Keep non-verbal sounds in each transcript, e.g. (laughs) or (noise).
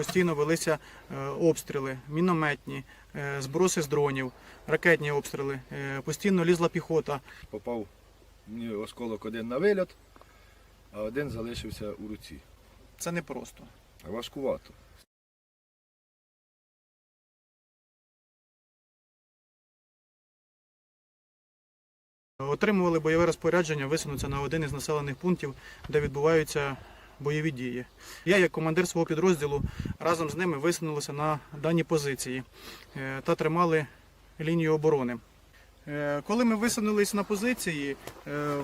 постійно велися е, обстріли, мінометні, е, зброси з дронів, ракетні обстріли, е, постійно лізла піхота. Попав осколок один на вильот, а один залишився у руці. Це непросто. А важкувато. Отримували бойове розпорядження висунутися на один із населених пунктів, де відбуваються бойові дії. Я, як командир свого підрозділу, разом з ними висунулися на дані позиції е, та тримали лінію оборони. Е, Коли ми висунулися на позиції е,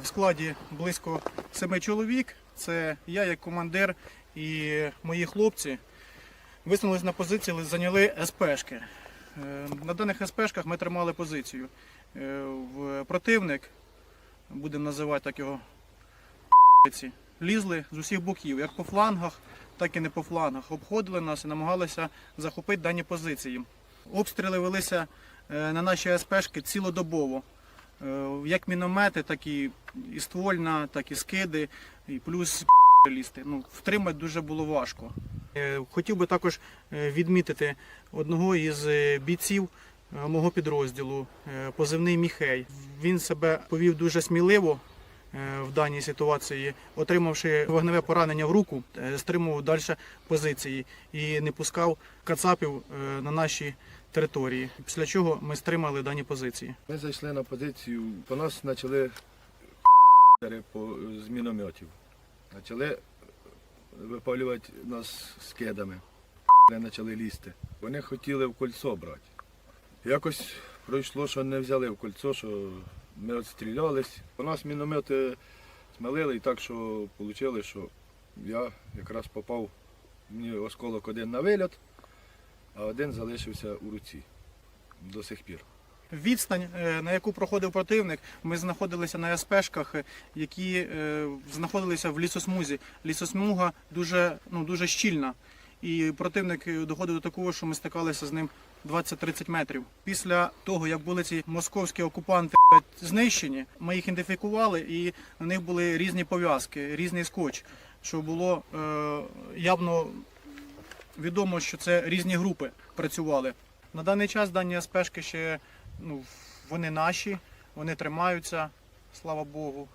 в складі близько семи чоловік, це я як командир і мої хлопці, висунулися на позиції, зайняли СПшки. На даних СПшках ми тримали позицію. Противник, будемо називати так його, (laughs) лізли з усіх боків, як по флангах, так і не по флангах. Обходили нас і намагалися захопити дані позиції. Обстріли велися е, на наші СПшки цілодобово. Е, Як міномети, так і, і ствольна, так і скиди, і плюс лізти. Ну, втримати дуже було важко. Е, Хотів би також відмітити одного із бійців мого підрозділу, позивний Міхей. Він себе повів дуже сміливо в даній ситуації, отримавши вогневе поранення в руку, е, стримував далі позиції і не пускав кацапів е, на наші території. Після чого ми стримали дані позиції. Ми зайшли на позицію, по нас почали по, з мінометів. Почали випалювати нас скидами. Почали лізти. Вони хотіли в кольцо брати. Якось пройшло, що не взяли в кольцо, що ми відстрілялись. По нас міномети смелили і так, що вийшло, що я якраз попав, мені осколок один на вильот, а один залишився у руці до сих пір. Відстань, е, на яку проходив противник, ми знаходилися на СПшках, е, які е, знаходилися в лісосмузі. Лісосмуга дуже, ну, дуже щільна. І противник е, доходив до такого, що ми стикалися з ним 20-30 метрів. Після того, як були ці московські окупанти знищені, ми їх ідентифікували і на них були різні пов'язки, різний скотч, що було е, явно відомо, що це різні групи працювали. На даний час дані СПшки ще ну, вони наші, вони тримаються, слава Богу.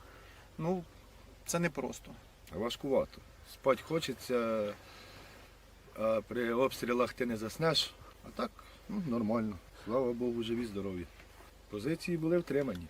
Ну, це непросто. Важкувато. Спать хочеться, при обстрілах ти не заснеш. А так, ну, нормально. Слава Богу, живі, здорові. Позиції були втримані.